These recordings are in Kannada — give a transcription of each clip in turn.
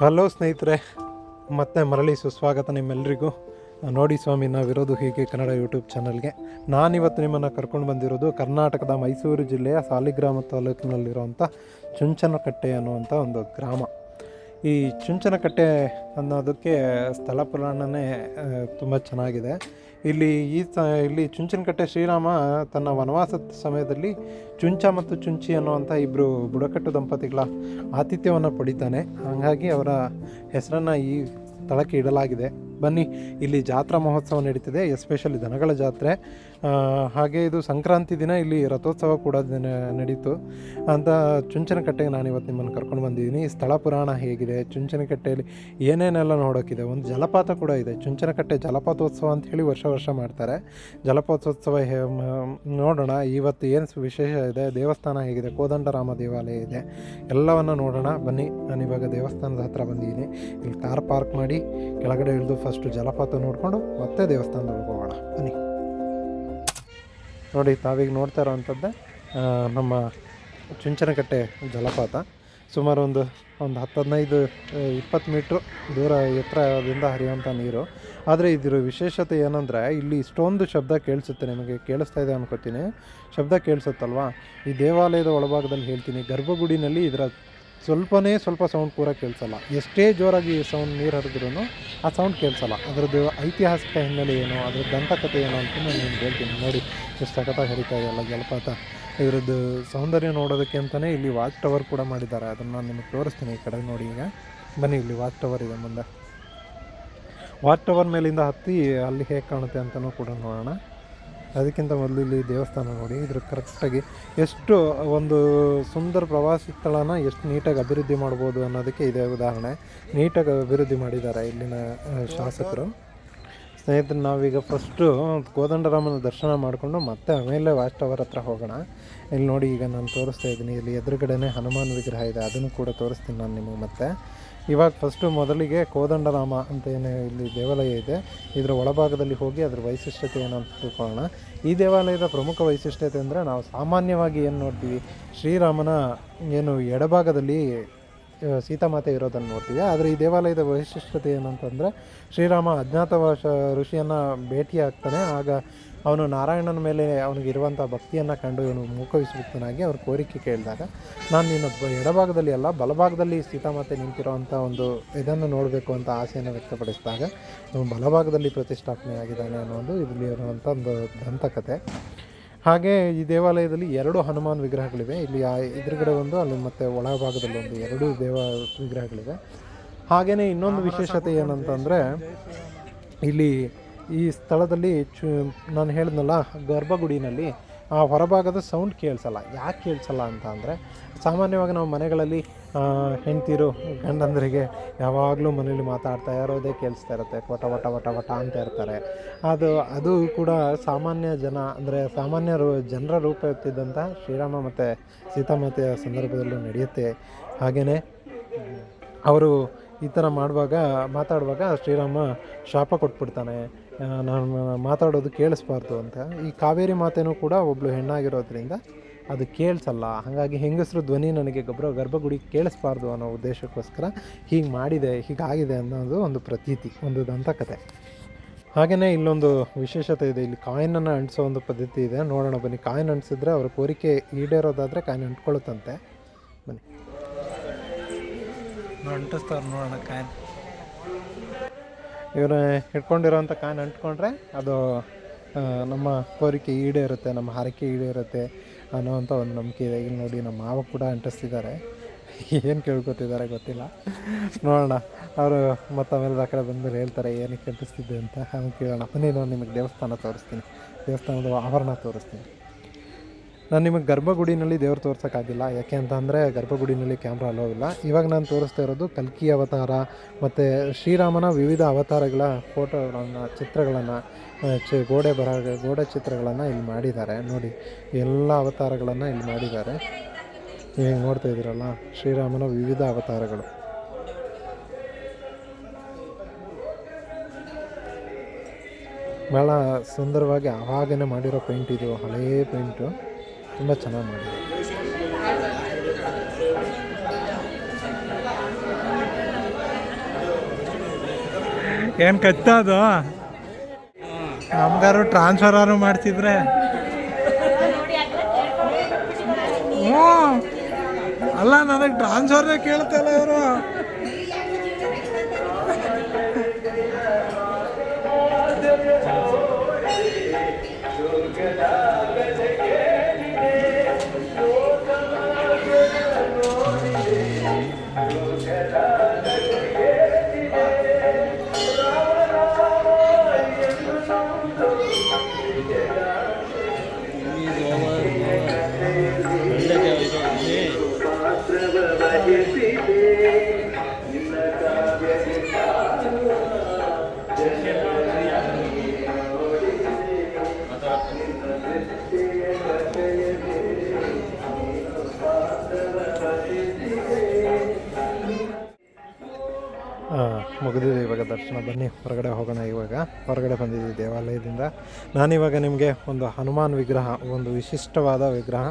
ಹಲೋ ಸ್ನೇಹಿತರೆ, ಮತ್ತೆ ಮರಳಿ ಸುಸ್ವಾಗತ ನಿಮ್ಮೆಲ್ಲರಿಗೂ ನೋಡಿ ಸ್ವಾಮಿ, ನಾವಿರೋದು ಹೀಗೆ ಕನ್ನಡ ಯೂಟ್ಯೂಬ್ ಚಾನಲ್ಗೆ. ನಾನಿವತ್ತು ನಿಮ್ಮನ್ನು ಕರ್ಕೊಂಡು ಬಂದಿರೋದು ಕರ್ನಾಟಕದ ಮೈಸೂರು ಜಿಲ್ಲೆಯ ಸಾಲಿಗ್ರಾಮ ತಾಲೂಕಿನಲ್ಲಿರುವಂಥ ಚುಂಚನಕಟ್ಟೆ ಅನ್ನುವಂಥ ಒಂದು ಗ್ರಾಮ. ಈ ಚುಂಚನಕಟ್ಟೆ ಅನ್ನೋದಕ್ಕೆ ಸ್ಥಳ ಪುರಾಣನೇ ತುಂಬ ಚೆನ್ನಾಗಿದೆ. ಇಲ್ಲಿ ಈ ಸ, ಇಲ್ಲಿ ಚುಂಚನಕಟ್ಟೆ ಶ್ರೀರಾಮ ತನ್ನ ವನವಾಸದ ಸಮಯದಲ್ಲಿ ಚುಂಚ ಮತ್ತು ಚುಂಚಿ ಅನ್ನುವಂಥ ಇಬ್ಬರು ಬುಡಕಟ್ಟು ದಂಪತಿಗಳ ಆತಿಥ್ಯವನ್ನು ಪಡಿತಾನೆ. ಹಾಗಾಗಿ ಅವರ ಹೆಸರನ್ನು ಈ ಸ್ಥಳಕ್ಕೆ ಇಡಲಾಗಿದೆ. ಬನ್ನಿ, ಇಲ್ಲಿ ಜಾತ್ರಾ ಮಹೋತ್ಸವ ನಡೀತಿದೆ ಎಸ್ಪೆಷಲಿ ದನಗಳ ಜಾತ್ರೆ. ಹಾಗೆ ಇದು ಸಂಕ್ರಾಂತಿ ದಿನ, ಇಲ್ಲಿ ರಥೋತ್ಸವ ಕೂಡ ನಡೀತು. ಅಂತ ಚುಂಚನಕಟ್ಟೆಗೆ ನಾನು ಇವತ್ತು ನಿಮ್ಮನ್ನು ಕರ್ಕೊಂಡು ಬಂದಿದ್ದೀನಿ. ಸ್ಥಳ ಪುರಾಣ ಹೇಗಿದೆ, ಚುಂಚನಕಟ್ಟೆಯಲ್ಲಿ ಏನೇನೆಲ್ಲ ನೋಡೋಕ್ಕಿದೆ ಒಂದು ಜಲಪಾತ ಕೂಡ ಇದೆ. ಚುಂಚನಕಟ್ಟೆ ಜಲಪಾತೋತ್ಸವ ಅಂತ ಹೇಳಿ ವರ್ಷ ವರ್ಷ ಮಾಡ್ತಾರೆ. ಜಲಪಾತೋತ್ಸವ ನೋಡೋಣ, ಇವತ್ತು ಏನು ವಿಶೇಷ ಇದೆ, ದೇವಸ್ಥಾನ ಹೇಗಿದೆ, ಕೋದಂಡರಾಮ ದೇವಾಲಯ ಇದೆ, ಎಲ್ಲವನ್ನು ನೋಡೋಣ. ಬನ್ನಿ ನಾನು ಇವಾಗ ದೇವಸ್ಥಾನದ ಹತ್ರ ಬಂದಿದ್ದೀನಿ. ಇಲ್ಲಿ ಕಾರ್ ಪಾರ್ಕ್ ಮಾಡಿ, ಕೆಳಗಡೆ ಇಳಿದು ಫಸ್ಟು ಜಲಪಾತ ನೋಡಿಕೊಂಡು ಮತ್ತೆ ದೇವಸ್ಥಾನದೊಳಗೆ ಹೋಗೋಣ. ಬನ್ನಿ. ನೋಡಿ, ತಾವೀಗ ನೋಡ್ತಾ ಇರೋವಂಥದ್ದೇ ನಮ್ಮ ಚುಂಚನಕಟ್ಟೆ ಜಲಪಾತ. ಸುಮಾರು ಒಂದು ಒಂದು ಹತ್ತು ಹದಿನೈದು ಇಪ್ಪತ್ತು ಮೀಟ್ರ್ ದೂರ ಎತ್ತರದಿಂದ ಹರಿಯುವಂಥ ನೀರು. ಆದರೆ ಇದರ ವಿಶೇಷತೆ ಏನಂದರೆ, ಇಲ್ಲಿ ಇಷ್ಟೊಂದು ಶಬ್ದ ಕೇಳಿಸುತ್ತೆ. ನಿಮಗೆ ಕೇಳಿಸ್ತಾ ಇದೆ ಅನ್ಕೋತೀನಿ. ಶಬ್ದ ಕೇಳಿಸುತ್ತಲ್ವಾ? ಈ ದೇವಾಲಯದ ಒಳಭಾಗದಲ್ಲಿ ಹೇಳ್ತೀನಿ, ಗರ್ಭಗುಡಿನಲ್ಲಿ ಇದರ ಸ್ವಲ್ಪನೇ ಸ್ವಲ್ಪ ಸೌಂಡ್ ಕೂಡ ಕೇಳಿಸಲ್ಲ. ಎಷ್ಟೇ ಜೋರಾಗಿ ಸೌಂಡ್ ನೀರು ಹರಿದ್ರೂ ಆ ಸೌಂಡ್ ಕೇಳಿಸಲ್ಲ. ಅದರದ್ದು ಐತಿಹಾಸಿಕ ಹಿನ್ನೆಲೆ ಏನು ಅದ್ರ ದಂತಕತೆ ಏನು ಅಂತ ನಾನು ನಿಮ್ಗೆ ಹೇಳ್ತೀನಿ. ನೋಡಿ, ಎಷ್ಟು ಸಖತ್ತಾಗಿ ಹರಿತಾ ಇದೆಯಲ್ಲ ಜಲಪಾತ. ಇದರದ್ದು ಸೌಂದರ್ಯ ನೋಡೋದಕ್ಕೆ ಅಂತಲೇ ಇಲ್ಲಿ ವಾಚ್ ಟವರ್ ಕೂಡ ಮಾಡಿದ್ದಾರೆ. ಅದನ್ನು ನಾನು ನಿಮಗೆ ತೋರಿಸ್ತೀನಿ ಈ ಕಡೆ ನೋಡಿ ಈಗ. ಬನ್ನಿ, ಇಲ್ಲಿ ವಾಚ್ ಟವರ್ ಇದೆ ಮುಂದೆ. ವಾಚ್ ಟವರ್ ಮೇಲಿಂದ ಹತ್ತಿ ಅಲ್ಲಿ ಹೇಗೆ ಕಾಣುತ್ತೆ ಅಂತಲೂ ಕೂಡ ನೋಡೋಣ. ಅದಕ್ಕಿಂತ ಮೊದಲು ಇಲ್ಲಿ ದೇವಸ್ಥಾನ ನೋಡಿ, ಇದ್ರ ಕರೆಕ್ಟಾಗಿ ಎಷ್ಟು ಒಂದು ಸುಂದರ ಪ್ರವಾಸಿ ಸ್ಥಳನ ಎಷ್ಟು ನೀಟಾಗಿ ಅಭಿವೃದ್ಧಿ ಮಾಡ್ಬೋದು ಅನ್ನೋದಕ್ಕೆ ಇದೇ ಉದಾಹರಣೆ. ನೀಟಾಗಿ ಅಭಿವೃದ್ಧಿ ಮಾಡಿದ್ದಾರೆ ಇಲ್ಲಿನ ಶಾಸಕರು. ಸ್ನೇಹಿತರು, ನಾವೀಗ ಫಸ್ಟು ಕೋದಂಡರಾಮನ ದರ್ಶನ ಮಾಡಿಕೊಂಡು ಮತ್ತೆ ಆಮೇಲೆ ವಾಸ್ಟ್ ಅವರ್ ಹತ್ರ ಹೋಗೋಣ. ಇಲ್ಲಿ ನೋಡಿ, ಈಗ ನಾನು ತೋರಿಸ್ತಾ ಇದ್ದೀನಿ, ಇಲ್ಲಿ ಎದುರುಗಡೆನೇ ಹನುಮಾನ್ ವಿಗ್ರಹ ಇದೆ, ಅದನ್ನು ಕೂಡ ತೋರಿಸ್ತೀನಿ ನಾನು ನಿಮಗೆ ಮತ್ತೆ. ಇವಾಗ ಫಸ್ಟು ಮೊದಲಿಗೆ ಕೋದಂಡರಾಮ ಅಂತ ಏನು ಇಲ್ಲಿ ದೇವಾಲಯ ಇದೆ. ಇದರ ಒಳಭಾಗದಲ್ಲಿ ಹೋಗಿ ಅದರ ವೈಶಿಷ್ಟ್ಯತೆ ಏನು ಅಂತ ತಿಳ್ಕೊಳ್ಳೋಣ. ಈ ದೇವಾಲಯದ ಪ್ರಮುಖ ವೈಶಿಷ್ಟ್ಯತೆ ಅಂದರೆ ನಾವು ಸಾಮಾನ್ಯವಾಗಿ ಏನು ನೋಡ್ತೀವಿ? ಶ್ರೀರಾಮನ ಏನು ಎಡಭಾಗದಲ್ಲಿ ಸೀತಾಮಾತೆ ಇರೋದನ್ನು ನೋಡ್ತೀವಿ. ಆದರೆ ಈ ದೇವಾಲಯದ ವೈಶಿಷ್ಟ್ಯತೆ ಏನಂತಂದರೆ, ಶ್ರೀರಾಮ ಅಜ್ಞಾತವಾಸ ಋಷಿಯನ್ನು ಭೇಟಿಯಾಗ್ತಾನೆ. ಆಗ ಅವನು ನಾರಾಯಣನ ಮೇಲೆ ಅವನಿಗಿರುವಂಥ ಭಕ್ತಿಯನ್ನು ಕಂಡು ಇವನು ಮೂಕವಿಸುತ್ತನಾಗಿ ಅವ್ರ ಕೋರಿಕೆ ಕೇಳಿದಾಗ ನಾನು ನಿನ್ನ ಎಡಭಾಗದಲ್ಲಿ ಅಲ್ಲ ಬಲಭಾಗದಲ್ಲಿ ಸೀತಾಮಾತೆ ನಿಂತಿರುವಂಥ ಒಂದು ಇದನ್ನು ನೋಡಬೇಕು ಅಂತ ಆಸೆಯನ್ನು ವ್ಯಕ್ತಪಡಿಸಿದಾಗ ಅವನು ಬಲಭಾಗದಲ್ಲಿ ಪ್ರತಿಷ್ಠಾಪನೆ ಆಗಿದ್ದಾನೆ ಒಂದು ಇಲ್ಲಿ ಇರುವಂಥ ಒಂದು ದಂತಕತೆ. ಹಾಗೆ ಈ ದೇವಾಲಯದಲ್ಲಿ ಎರಡು ಹನುಮಾನ್ ವಿಗ್ರಹಗಳಿವೆ. ಇಲ್ಲಿ ಆ ಎದುರುಗಡೆ ಒಂದು ಅಲ್ಲಿ ಮತ್ತು ಒಳಭಾಗದಲ್ಲಿ ಒಂದು ಎರಡು ದೇವ ವಿಗ್ರಹಗಳಿವೆ. ಹಾಗೆಯೇ ಇನ್ನೊಂದು ವಿಶೇಷತೆ ಏನಂತಂದರೆ ಇಲ್ಲಿ ಈ ಸ್ಥಳದಲ್ಲಿ ಚು, ನಾನು ಹೇಳಿದ್ನಲ್ಲ, ಗರ್ಭಗುಡಿನಲ್ಲಿ, ಆ ಹೊರಭಾಗದ ಸೌಂಡ್ ಕೇಳಿಸಲ್ಲ. ಯಾಕೆ ಕೇಳಿಸಲ್ಲ ಅಂತ ಅಂದರೆ, ಸಾಮಾನ್ಯವಾಗಿ ನಾವು ಮನೆಗಳಲ್ಲಿ ಹೆಂಡ್ತಿರು, ಗಂಡಂದರಿಗೆ ಯಾವಾಗಲೂ ಮನೇಲಿ ಮಾತಾಡ್ತಾ ಇರೋದೇ ಕೇಳಿಸ್ತಾ ಇರುತ್ತೆ. ವಟ ವಟ ವಟ ವಟ ಅಂತ ಇರ್ತಾರೆ. ಅದು ಅದು ಕೂಡ ಸಾಮಾನ್ಯ ಜನ, ಅಂದರೆ ಸಾಮಾನ್ಯ ರೂ, ಜನರ ರೂಪ ಎತ್ತಿದ್ದಂಥ ಶ್ರೀರಾಮ ಮತ್ತು ಸೀತಾಮಾತೆಯ ಸಂದರ್ಭದಲ್ಲೂ ನಡೆಯುತ್ತೆ. ಹಾಗೆಯೇ ಅವರು ಈ ಥರ ಮಾಡುವಾಗ, ಮಾತಾಡುವಾಗ ಶ್ರೀರಾಮ ಶಾಪ ಕೊಟ್ಬಿಡ್ತಾನೆ. ನಾನು ಮಾತಾಡೋದು ಕೇಳಿಸ್ಬಾರ್ದು ಅಂತ. ಈ ಕಾವೇರಿ ಮಾತೇನೂ ಕೂಡ ಒಬ್ಬಳು ಹೆಣ್ಣಾಗಿರೋದ್ರಿಂದ ಅದು ಕೇಳಿಸಲ್ಲ. ಹಾಗಾಗಿ ಹೆಂಗಸರು ಧ್ವನಿ ನನಗೆ ಗರ್ಭ ಗರ್ಭಗುಡಿ ಕೇಳಿಸ್ಬಾರ್ದು ಅನ್ನೋ ಉದ್ದೇಶಕ್ಕೋಸ್ಕರ ಹೀಗೆ ಮಾಡಿದೆ ಹೀಗಾಗಿದೆ ಅನ್ನೋದು ಒಂದು ಪ್ರತೀತಿ, ಒಂದು ದಂತಕತೆ. ಹಾಗೆಯೇ ಇಲ್ಲೊಂದು ವಿಶೇಷತೆ ಇದೆ. ಇಲ್ಲಿ ಕಾಯಿನನ್ನು ಅಂಟಿಸೋ ಒಂದು ಪದ್ಧತಿ ಇದೆ. ನೋಡೋಣ, ಬನ್ನಿ. ಕಾಯಿನ್ ಅಂಟಿಸಿದ್ರೆ ಅವರ ಕೋರಿಕೆ ಈಡೇರೋದಾದರೆ ಕಾಯಿನ್ ಅಂಟ್ಕೊಳ್ಳುತ್ತಂತೆ. ಬನ್ನಿ. ಅಂಟಿಸ್ತಾರೆ ನೋಡೋಣ ಕಾಯಿನ್. ಇವರು ಹಿಡ್ಕೊಂಡಿರೋಂಥ ಕಾನ್ ಅಂಟ್ಕೊಂಡ್ರೆ ಅದು ನಮ್ಮ ಕೋರಿಕೆ ಈಡೇರುತ್ತೆ, ನಮ್ಮ ಹರಕೆ ಈಡೇರುತ್ತೆ ಅನ್ನೋವಂಥ ಒಂದು ನಂಬಿಕೆ ಇದೆ. ಇಲ್ಲಿ ನೋಡಿ, ನಮ್ಮ ಮಾವ ಕೂಡ ಅಂಟಿಸ್ತಿದ್ದಾರೆ. ಏನು ಕೇಳ್ಕೊತಿದ್ದಾರೆ ಗೊತ್ತಿಲ್ಲ. ನೋಡೋಣ, ಅವರು ಮತ್ತೆ ಆಮೇಲೆ ಆ ಕಡೆ ಬಂದರೆ ಹೇಳ್ತಾರೆ, ಏನಕ್ಕೆ ಅಂಟಿಸ್ತಿದ್ದೆ ಅಂತ. ಹಂಗೆ ಕೇಳೋಣ. ಬನ್ನಿ ನಾನು ನಿಮಗೆ ದೇವಸ್ಥಾನ ತೋರಿಸ್ತೀನಿ. ದೇವಸ್ಥಾನದ ಆವರಣ ತೋರಿಸ್ತೀನಿ. ನಾನು ನಿಮಗೆ ಗರ್ಭಗುಡಿನಲ್ಲಿ ದೇವ್ರು ತೋರ್ಸೋಕ್ಕಾಗಿಲ್ಲ. ಯಾಕೆ ಅಂತ ಅಂದರೆ ಗರ್ಭಗುಡಿನಲ್ಲಿ ಕ್ಯಾಮ್ರಾ ಅಲೋ ಇಲ್ಲ. ಇವಾಗ ನಾನು ತೋರಿಸ್ತಾ ಇರೋದು ಕಲ್ಕಿ ಅವತಾರ ಮತ್ತು ಶ್ರೀರಾಮನ ವಿವಿಧ ಅವತಾರಗಳ ಫೋಟೋಗಳನ್ನು, ಚಿತ್ರಗಳನ್ನು ಚಿ ಗೋಡೆ ಬರ, ಗೋಡೆ ಚಿತ್ರಗಳನ್ನು ಇಲ್ಲಿ ಮಾಡಿದ್ದಾರೆ. ನೋಡಿ, ಎಲ್ಲ ಅವತಾರಗಳನ್ನು ಇಲ್ಲಿ ಮಾಡಿದ್ದಾರೆ. ನೀವು ನೋಡ್ತಾ ಇದ್ದೀರಲ್ಲ, ಶ್ರೀರಾಮನ ವಿವಿಧ ಅವತಾರಗಳು. ಭಾಳ ಸುಂದರವಾಗಿ ಆವಾಗನೇ ಮಾಡಿರೋ ಪೇಂಟ್ ಇದು ಹಳೆಯ ಪೇಂಟು ತುಂಬ ಚೆನ್ನಾಗಿ ಮಾಡಿದೆ. ಏನು ಕಚ್ಚ ಅದು ನಮ್ಗಾರು ಟ್ರಾನ್ಸ್ಫರಾರು ಮಾಡ್ತಿದ್ರೆ. ಅಲ್ಲ ನನಗೆ ಟ್ರಾನ್ಸ್ಫರ್ನೇ ಕೇಳ್ತಲ್ಲ ಇವರು. ನಾನಿವಾಗ ನಿಮಗೆ ಒಂದು ಹನುಮಾನ್ ವಿಗ್ರಹ ಒಂದು ವಿಶಿಷ್ಟವಾದ ವಿಗ್ರಹ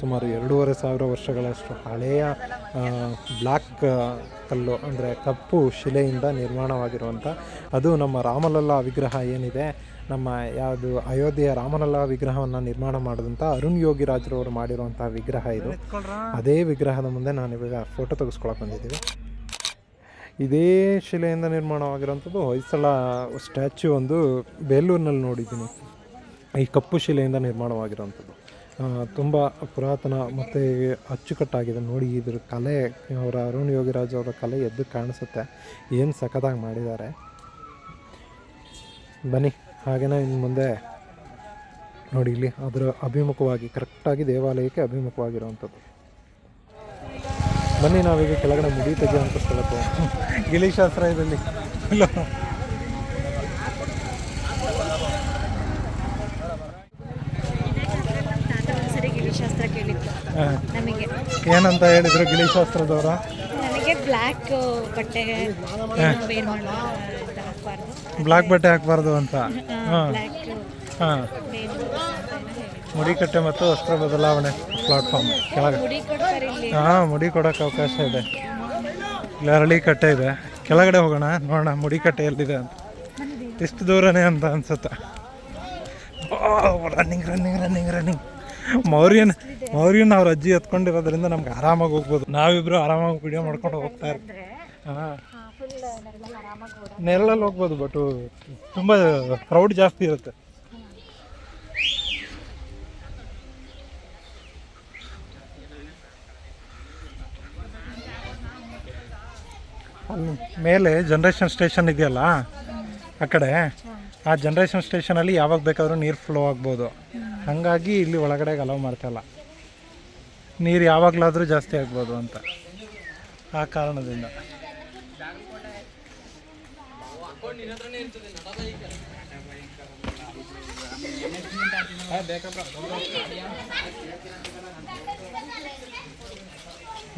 ಸುಮಾರು ಎರಡೂವರೆ ಸಾವಿರ ವರ್ಷಗಳಷ್ಟು ಹಳೆಯ ಬ್ಲ್ಯಾಕ್ ಕಲ್ಲು ಅಂದರೆ ಕಪ್ಪು ಶಿಲೆಯಿಂದ ನಿರ್ಮಾಣವಾಗಿರುವಂಥ ಅದು ನಮ್ಮ ರಾಮಲಲ್ಲ ವಿಗ್ರಹ ಏನಿದೆ ನಮ್ಮ ಯಾವುದು ಅಯೋಧ್ಯೆಯ ರಾಮಲಲ್ಲಾ ವಿಗ್ರಹವನ್ನು ನಿರ್ಮಾಣ ಮಾಡಿದಂಥ ಅರುಣ್ ಯೋಗಿರಾಜ್ರವರು ಮಾಡಿರುವಂಥ ವಿಗ್ರಹ ಇದು. ಅದೇ ವಿಗ್ರಹದ ಮುಂದೆ ನಾನು ಇವಾಗ ಫೋಟೋ ತೆಗೆಸ್ಕೊಳಕ್ಕೆ ಬಂದಿದ್ದೀವಿ. ಇದೇ ಶಿಲೆಯಿಂದ ನಿರ್ಮಾಣವಾಗಿರೋಂಥದ್ದು ಹೊಯ್ಸಳ ಸ್ಟ್ಯಾಚ್ಯು ಒಂದು ಬೇಲೂರಿನಲ್ಲಿ ನೋಡಿದ್ದೀನಿ. ಈ ಕಪ್ಪು ಶಿಲೆಯಿಂದ ನಿರ್ಮಾಣವಾಗಿರೋಂಥದ್ದು ತುಂಬ ಪುರಾತನ ಮತ್ತು ಅಚ್ಚುಕಟ್ಟಾಗಿದೆ. ನೋಡಿ, ಇದ್ರ ಕಲೆ, ಅವರ ಅರುಣ್ ಯೋಗಿರಾಜ್ ಅವರ ಕಲೆ ಎದ್ದು ಕಾಣಿಸುತ್ತೆ. ಏನು ಸಖತ್ತಾಗಿ ಮಾಡಿದ್ದಾರೆ. ಬನ್ನಿ ಹಾಗೆಯೇ ಇನ್ನು ಮುಂದೆ. ನೋಡಿ, ಇಲ್ಲಿ ಅದರ ಅಭಿಮುಖವಾಗಿ ಕರೆಕ್ಟಾಗಿ ದೇವಾಲಯಕ್ಕೆ ಅಭಿಮುಖವಾಗಿರುವಂಥದ್ದು. ಬನ್ನಿ ನಾವೀಗ ಕೆಳಗಡೆ ಮುಡಿ ತೆಗೆಯುವಂಥ ಸ್ಥಳಕ್ಕೆ ಇದರಲ್ಲಿ. ಗಿಳಿಶಾಸ್ತ್ರ ಕೇಳಿದ್ರು ಹಾಂ. ನಮಗೆ. ಏನಂತ ಹೇಳಿದ್ರು ಗಿಳಿಶಾಸ್ತ್ರದವರ ನನಗೆ ಬ್ಲ್ಯಾಕ್ ಬಟ್ಟೆ ಬ್ಲ್ಯಾಕ್ ಮಾಡಿ ಬಟ್ಟೆ ಹಾಕಬಾರ್ದು ಅಂತ. ಹಾಂ ಬ್ಲ್ಯಾಕ್ ಹಾಂ. ಮುಡಿಕಟ್ಟೆ ಮತ್ತು ವಸ್ತ್ರ ಬದಲಾವಣೆ ಪ್ಲಾಟ್ಫಾರ್ಮ್ ಕೆಳಗೆ. ಮುಡಿ ಕೊಡ್ತಾರೆ ಇಲ್ಲಿ ಹಾಂ, ಮುಡಿ ಕೊಡೋಕೆ ಅವಕಾಶ ಇದೆ. ಅರಳಿ ಕಟ್ಟೆ ಇದೆ. ಕೆಳಗಡೆ ಹೋಗೋಣ, ನೋಡೋಣ ಮುಡಿ ಕಟ್ಟೆ ಎಲ್ಲಿದೆ ಅಂತ. ಇಷ್ಟು ದೂರನೇ ಅಂತ ಅನ್ಸುತ್ತೆ. Running running running running Mauryan Mauryan ಅವ್ರ ಅಜ್ಜಿ ಎತ್ಕೊಂಡಿರೋದ್ರಿಂದ ನಮ್ಗೆ ಆರಾಮಾಗಿ ಹೋಗ್ಬೋದು. ನಾವಿಬ್ರು ಆರಾಮಾಗಿ ವಿಡಿಯೋ ಮಾಡ್ಕೊಂಡು ಹೋಗ್ತಾ ಇರ್ತೀವಿ ಹಾಂ. ನೆರಳಲ್ಲಿ ಹೋಗ್ಬೋದು ಬಟ್ ತುಂಬ ಕ್ರೌಡ್ ಜಾಸ್ತಿ ಇರುತ್ತೆ. ಅಲ್ಲಿ ಮೇಲೆ ಜನ್ರೇಷನ್ ಸ್ಟೇಷನ್ ಇದೆಯಲ್ಲ, ಆ ಕಡೆ. ಆ ಜನ್ರೇಷನ್ ಸ್ಟೇಷನಲ್ಲಿ ಯಾವಾಗ ಬೇಕಾದರೂ ನೀರು ಫ್ಲೋ ಆಗ್ಬೋದು. ಹಾಗಾಗಿ ಇಲ್ಲಿ ಒಳಗಡೆ ಅಲೌ ಮಾಡ್ತಾಯಿಲ್ಲ ನೀರು ಯಾವಾಗಲಾದರೂ ಜಾಸ್ತಿ ಆಗ್ಬೋದು ಅಂತ. ಆ ಕಾರಣದಿಂದ.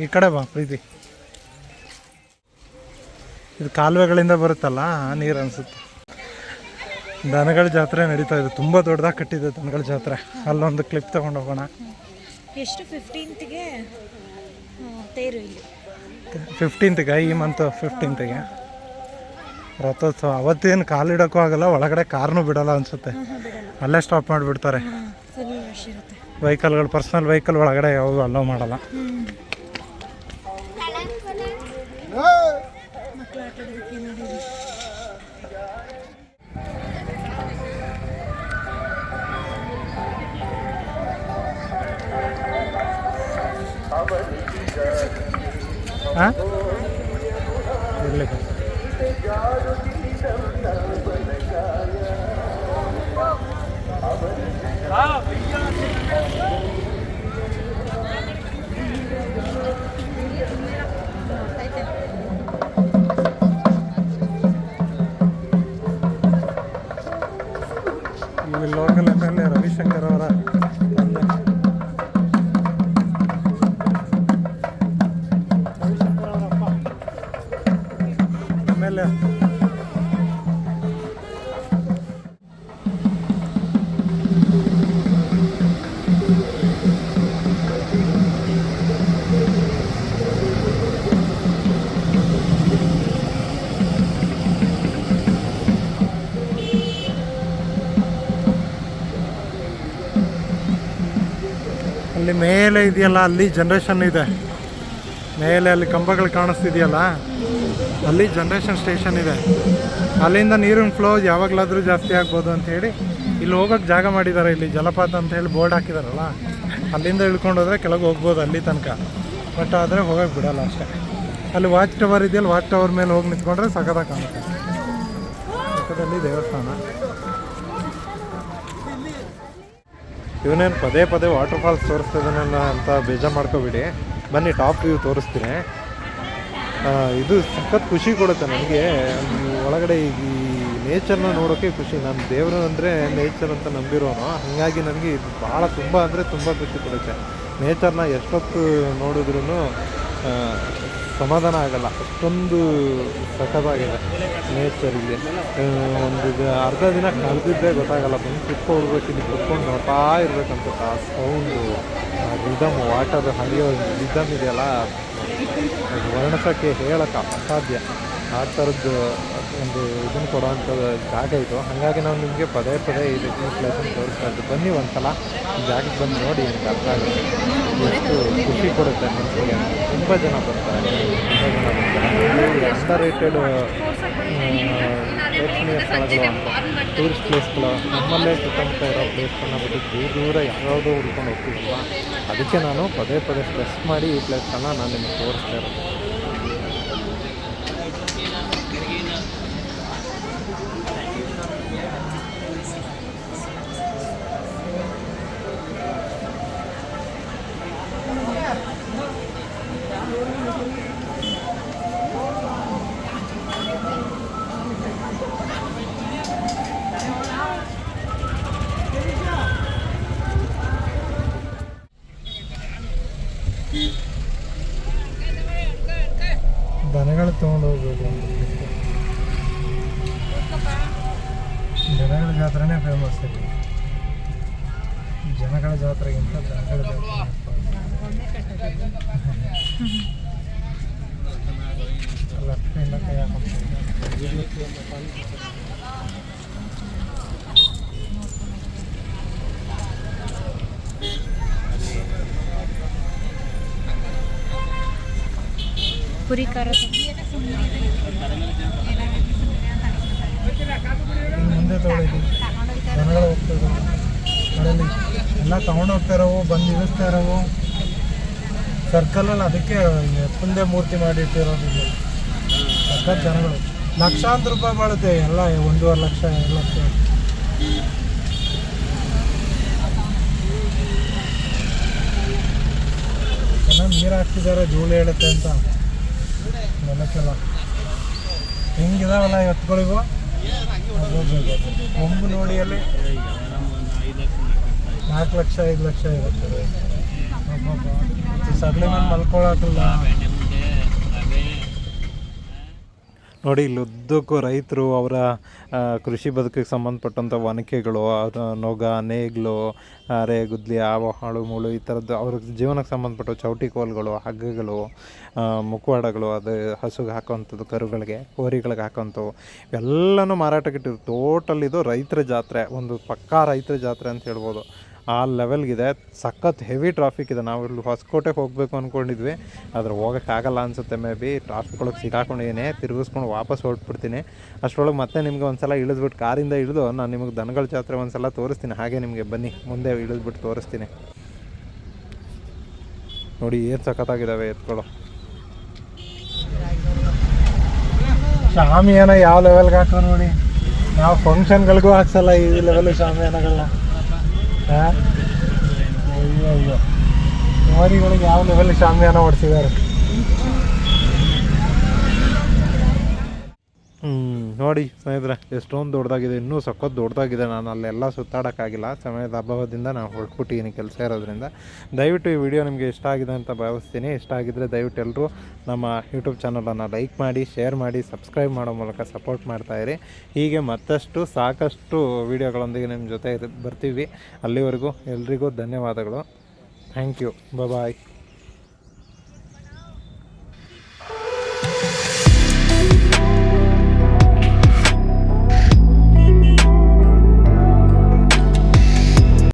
ಈ ಕಡೆ ಬಾ, ಪ್ರೀತಿ. ಇದು ಕಾಲುವೆಗಳಿಂದ ಬರುತ್ತಲ್ಲ ಆ ನೀರು ಅನಿಸುತ್ತೆ. ದನಗಳ ಜಾತ್ರೆ ನಡೀತಾ ಇದೆ. ತುಂಬ ದೊಡ್ಡದಾಗಿ ಕಟ್ಟಿದೆ ದನಗಳ ಜಾತ್ರೆ. ಅಲ್ಲೊಂದು ಕ್ಲಿಪ್ ತಗೊಂಡು ಹೋಗೋಣ. ಎಷ್ಟು ಫಿಫ್ಟೀನ್ತ್ಗೆ ತೇರು ಇಲ್ಲಿ. ಫಿಫ್ಟೀನ್ತ್ಗೆ ಈ ಮಂತ್ ಫಿಫ್ಟೀನ್ತ್ಗೆ ರಥೋತ್ಸವ. ಅವತ್ತೇನು ಕಾಲಿಡೋಕ್ಕೂ ಆಗಲ್ಲ ಒಳಗಡೆ ಕಾರ್ನು ಬಿಡಲ್ಲ ಅನಿಸುತ್ತೆ. ಅಲ್ಲೇ ಸ್ಟಾಪ್ ಮಾಡಿಬಿಡ್ತಾರೆ. ವೆಹಿಕಲ್ಗಳು ಪರ್ಸ್ನಲ್ ವೆಹಿಕಲ್ ಒಳಗಡೆ ಯಾವಾಗೂ ಅಲೋ ಮಾಡಲ್ಲ. ಮಕ್ಕಳು ಆಟ ಆಡೋದಕ್ಕೆ ನೋಡಿದ್ರು ಹಾಂ ಇರಲಿ ಅಲ್ಲಿ ಮೇಲೆ ಇದೆಯಲ್ಲ, ಅಲ್ಲಿ ಜನ್ರೇಷನ್ ಇದೆ. ಮೇಲೆ ಅಲ್ಲಿ ಕಂಬಗಳು ಕಾಣಿಸ್ತಿದೆಯಲ್ಲ, ಅಲ್ಲಿ ಜನ್ರೇಷನ್ ಸ್ಟೇಷನ್ ಇದೆ. ಅಲ್ಲಿಂದ ನೀರಿನ ಫ್ಲೋ ಯಾವಾಗಲಾದರೂ ಜಾಸ್ತಿ ಆಗ್ಬೋದು ಅಂತ ಹೇಳಿ ಇಲ್ಲಿ ಹೋಗೋಕ್ಕೆ ಜಾಗ ಮಾಡಿದ್ದಾರೆ, ಇಲ್ಲಿ ಜಲಪಾತ ಅಂತ ಹೇಳಿ ಬೋರ್ಡ್ ಹಾಕಿದಾರಲ್ಲ, ಅಲ್ಲಿಂದ ಇಳ್ಕೊಂಡೋದ್ರೆ ಕೆಳಗೆ ಹೋಗ್ಬೋದು ಅಲ್ಲಿ ತನಕ. ಬಟ್ ಆದರೆ ಹೋಗೋಕೆ ಬಿಡಲ್ಲ ಅಷ್ಟೇ. ಅಲ್ಲಿ ವಾಚ್ ಟವರ್ ಇದೆಯಲ್ಲ ವಾಚ್ ಟವರ್ ಮೇಲೆ ಹೋಗಿ ನಿಂತ್ಕೊಂಡ್ರೆ ಸಖತ್ತಾಗಿ ಕಾಣುತ್ತೆ. ಪಕ್ಕದಲ್ಲಿ ದೇವಸ್ಥಾನ. ಇವನೇನು ಪದೇ ಪದೇ ವಾಟರ್ ಫಾಲ್ಸ್ ತೋರಿಸ್ತಿದ್ದಾನಲ್ಲ ಅಂತ ಬೇಜಾರು ಮಾಡ್ಕೋಬಿಡಿ. ಬನ್ನಿ ಟಾಪ್ ವ್ಯೂ ತೋರಿಸ್ತೀನಿ. ಇದು ಸಖತ್ ಖುಷಿ ಕೊಡುತ್ತೆ ನನಗೆ ಒಳಗಡೆ ಈ ನೇಚರ್ನ ನೋಡೋಕ್ಕೆ ಖುಷಿ. ನಾನು ದೇವರು ಅಂದರೆ ನೇಚರ್ ಅಂತ ನಂಬಿರೋನು. ಹಾಗಾಗಿ ನನಗೆ ಇದು ಭಾಳ ತುಂಬ ಅಂದರೆ ತುಂಬ ಖುಷಿ ಕೊಡುತ್ತೆ. ನೇಚರ್ನ ಎಷ್ಟೊತ್ತು ನೋಡಿದ್ರೂ ಸಮಾಧಾನ ಆಗಲ್ಲ. ಅಷ್ಟೊಂದು ಸಖತ್ತಾಗಿದೆ ನೇಚರ್ ಇಲ್ಲಿ. ಒಂದು ಅರ್ಧ ದಿನ ಕಳೆದಿದ್ದೇ ಗೊತ್ತಾಗಲ್ಲ. ಬಂದು ಕುತ್ಕೊಳ್ಬೇಕು, ಇಲ್ಲಿ ಕುತ್ಕೊಂಡು ನೋಡ್ತಾ ಇರ್ಬೇಕಂತ ಆ ಸೌಂಡು ರಿದಮ್ ವಾಟರ್ ಹರಿಯೋ ರಿದಮ್ ಇದೆಯಲ್ಲ ವರ್ಣಿಸೋಕ್ಕೆ ಹೇಳೋಕ್ಕೆ ಅಸಾಧ್ಯ. ಆ ಥರದ್ದು ಒಂದು ಇದನ್ನು ಕೊಡೋವಂಥ ಜಾಗ ಇದು. ಹಾಗಾಗಿ ನಾವು ನಿಮಗೆ ಪದೇ ಪದೇ ಈ ರೀತಿ ಪ್ಲೇಸನ್ನು ತೋರಿಸ್ತಾ ಇದ್ದು, ಬನ್ನಿ ಒಂದು ಸಲ ಜಾಗಕ್ಕೆ ಬಂದು ನೋಡಿ ನಿಮ್ಗೆ ಅರ್ಥ ಆಗುತ್ತೆ. ಎಷ್ಟು ಖುಷಿ ಕೊಡುತ್ತೆ ಮನಸ್ಸಿಗೆ. ತುಂಬ ಜನ ಬರ್ತಾರೆ. ತುಂಬ ಜನ ಬರ್ತಾರೆ. ಅಂಡರ್ ರೇಟೆಡ್ ಪ್ರೇಕ್ಷಣೀಯ ಸ್ಥಳಗಳು ಅಂತ ಟೂರಿಸ್ಟ್ ಪ್ಲೇಸ್ಗಳು ನಮ್ಮಲ್ಲೇ ಸುತ್ತಮುತ್ತ ಇರೋ ಪ್ಲೇಸ್ಗಳನ್ನ ಬಿಟ್ಟು ದೂರ ದೂರ ಯಾವ್ಯಾವುದೋ ಹುಡ್ಕೊಂಡು ಹೋಗ್ತೀವಲ್ವ? ಅದಕ್ಕೆ ನಾನು ಪದೇ ಪದೇ ಸ್ಟ್ರೆಸ್ ಮಾಡಿ ಈ ಪ್ಲೇಸ್ಗಳನ್ನ ನಾನು ನಿಮಗೆ ತೋರಿಸ್ತಾ ಇರೋದು. ದನಗಳ ಜಾತ್ರೆನೇ ಫೇಮಸ್ ಇಲ್ಲಿ ಜನಗಳ ಜಾತ್ರೆಗಿಂತ ದನಗಳ ಜಾತ್ರೆ ಲೆಫ್ಟಿಂದ ಕೈ. ಪುರಿ ಖಾರ ಇನ್ನು ಮುಂದೆ ತೊಗೊಳಿದ್ವಿ ದನಗಳು ಹೋಗ್ತದೆ ಅದರಲ್ಲಿ ಎಲ್ಲ ತಗೊಂಡು ಇರೋವು, ಬಂದು ಇಳಿಸ್ತಾ ಇರೋವು. ಸರ್ಕಲಲ್ಲಿ ಅದಕ್ಕೆ ಮುಂದೆ ಮೂರ್ತಿ ಮಾಡಿ ಇಟ್ಟಿರೋದು ಸರ್ಕಾರ ಜನಗಳು. ಲಕ್ಷಾಂತರ ರೂಪಾಯಿ ಬಾಳುತ್ತೆ ಎಲ್ಲ ಒಂದೂವರೆ ಲಕ್ಷ, ಎರಡು ಲಕ್ಷ. ಚೆನ್ನಾಗಿ ನೀರು ಹಾಕ್ತಿದ್ದಾರೆ, ಧೂಳು ಹೇಳುತ್ತೆ ಅಂತ. ನೆಲಕ್ಕೆಲ್ಲ. ಹೆಂಗಿದಾವಲ್ಲ ಎತ್ತುಗಳಿಗೂ ಕೊಂಬು ನೋಡಿ ಅಲ್ಲಿ ನಾಲ್ಕು ಲಕ್ಷ, ಐದು ಲಕ್ಷ ಇರುತ್ತೆ. ಸಗಲಿ ಮೇಲೆ ಮಲ್ಕೊಳಕಿಲ್ಲ ನೋಡಿ, ಇಲ್ಲಿ ಉದ್ದಕ್ಕೂ ರೈತರು ಅವರ ಕೃಷಿ ಬದುಕಿಗೆ ಸಂಬಂಧಪಟ್ಟಂಥ ವನಿಕೆಗಳು ನೊಗ, ನೇಗ್ಲು, ಅರೆ, ಗುದ್ಲಿ, ಆವ, ಹಾಳು, ಮುಳು ಈ ಥರದ್ದು ಅವ್ರ ಜೀವನಕ್ಕೆ ಸಂಬಂಧಪಟ್ಟ ಚೌಟಿ ಕೋಲ್ಗಳು, ಹಗ್ಗಗಳು ಮುಖವಾಡಗಳು, ಅದು ಹಸುಗೆ ಹಾಕೋವಂಥದ್ದು, ಕರುಗಳಿಗೆ, ಹೋರಿಗಳಿಗೆ ಹಾಕೋಂಥವು ಇವೆಲ್ಲನೂ ಮಾರಾಟಕ್ಕೆ ಇಟ್ಟಿರು ಟೋಟಲ್ ಇದು ರೈತರ ಜಾತ್ರೆ, ಒಂದು ಪಕ್ಕಾ ರೈತರ ಜಾತ್ರೆ ಅಂತ ಹೇಳ್ಬೋದು. ಆ ಲೆವೆಲ್ಗಿದೆ ಸಖತ್ ಹೆವಿ ಟ್ರಾಫಿಕ್ ಇದೆ. ನಾವು ಇಲ್ಲಿ ಹೊಸಕೋಟೆಗೆ ಹೋಗಬೇಕು ಅಂದ್ಕೊಂಡಿದ್ವಿ ಆದ್ರೆ ಹೋಗೋಕ್ಕಾಗಲ್ಲ ಅನಿಸುತ್ತೆ ಮೇ ಬಿ. ಟ್ರಾಫಿಕ್ ಒಳಗೆ ಸಿಗಾಕೊಂಡಿದ್ದೀನಿ. ತಿರುಗಿಸ್ಕೊಂಡು ವಾಪಸ್ ಹೊರಟ್ಬಿಡ್ತೀನಿ. ಅಷ್ಟರೊಳಗೆ ಮತ್ತೆ ನಿಮಗೆ ಒಂದ್ಸಲ ಇಳಿದ್ಬಿಟ್ಟು ಕಾರಿಂದ ಇಳಿದು ನಾನು ನಿಮಗೆ ದನಗಳ ಜಾತ್ರೆ ಒಂದು ಸಲ ತೋರಿಸ್ತೀನಿ. ಹಾಗೆ ನಿಮಗೆ ಬನ್ನಿ. ಮುಂದೆ ಇಳಿದ್ಬಿಟ್ಟು ತೋರಿಸ್ತೀನಿ. ನೋಡಿ ಏನು ಸಖತ್ತಾಗಿದ್ದಾವೆ ಎತ್ಕೊಳ್ಳೋ ಶಾಮಿಯಾನ ಯಾವ ಲೆವೆಲ್ಗೆ ಹಾಕೋ ನೋಡಿ. ನಾವು ಫಂಕ್ಷನ್ಗಳಿಗೂ ಹಾಕ್ಸಲ್ಲ ಈ ಲೆವೆಲ್ ಶಾಮಿಯಾನಗಳನ್ನ ಅಯ್ಯೋ ಅಯ್ಯೋ ಮೋರಿಗಳಿಗೆ ಯಾವ ಲೆವೆಲ್ ಶಾಮಿಯಾನ ಹೊಡ್ಸಿದ್ದಾರೆ ಹ್ಞೂ ನೋಡಿ ಸ್ನೇಹಿತರೆ, ಎಷ್ಟೊಂದು ದೊಡ್ಡದಾಗಿದೆ ಇನ್ನೂ ಸಖತ್ ದೊಡ್ಡದಾಗಿದೆ ನಾನು ಅಲ್ಲೆಲ್ಲ ಸುತ್ತಾಡೋಕ್ಕಾಗಿಲ್ಲ. ಸಮಯದ ಅಭಾವದಿಂದ ನಾನು ಹೊರಟ್ಬಿಟ್ಟಿದ್ದೀನಿ ಕೆಲಸ ಇರೋದ್ರಿಂದ. ದಯವಿಟ್ಟು ಈ ವಿಡಿಯೋ ನಿಮಗೆ ಇಷ್ಟ ಆಗಿದೆ ಅಂತ ಭಾವಿಸ್ತೀನಿ. ಇಷ್ಟ ಆಗಿದ್ದರೆ ದಯವಿಟ್ಟು ಎಲ್ಲರೂ ನಮ್ಮ ಯೂಟ್ಯೂಬ್ ಚಾನಲನ್ನು ಲೈಕ್ ಮಾಡಿ ಶೇರ್ ಮಾಡಿ ಸಬ್ಸ್ಕ್ರೈಬ್ ಮಾಡೋ ಮೂಲಕ ಸಪೋರ್ಟ್ ಮಾಡ್ತಾಯಿರಿ ಹೀಗೆ ಮತ್ತಷ್ಟು ಸಾಕಷ್ಟು ವಿಡಿಯೋಗಳೊಂದಿಗೆ ನಿಮ್ಮ ಜೊತೆ ಬರ್ತೀವಿ. ಅಲ್ಲಿವರೆಗೂ ಎಲ್ರಿಗೂ ಧನ್ಯವಾದಗಳು. Thank you bye